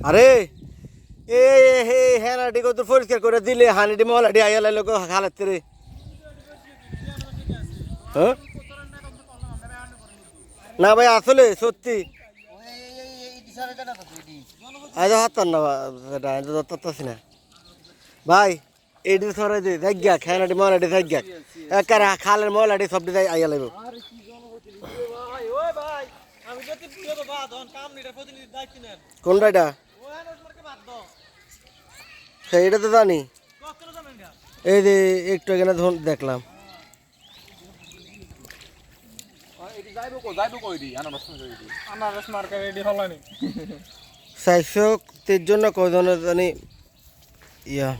আরে এ হে হ্যানাটি কত পরিষ্কার করে দিলে হানিটি মহলাটি আইয়া লাইলো গো হালাতে রে হ্যাঁ? না ভাই আসলে সত্যি। আজ হাতার না সেটা ধরতেছি না ভাই এটি সরাই দে দেখ গিয়া খেয়ানাটি মহলাটি দেখ গিয়া। একার খালের মহলাটি সবটি আইয়া লাইব। ভাই ওই সেইটা তো জানি। এই যে একটু এখানে ধর দেখলাম। এটি তির জন্য কজনের জানি, ইয়া।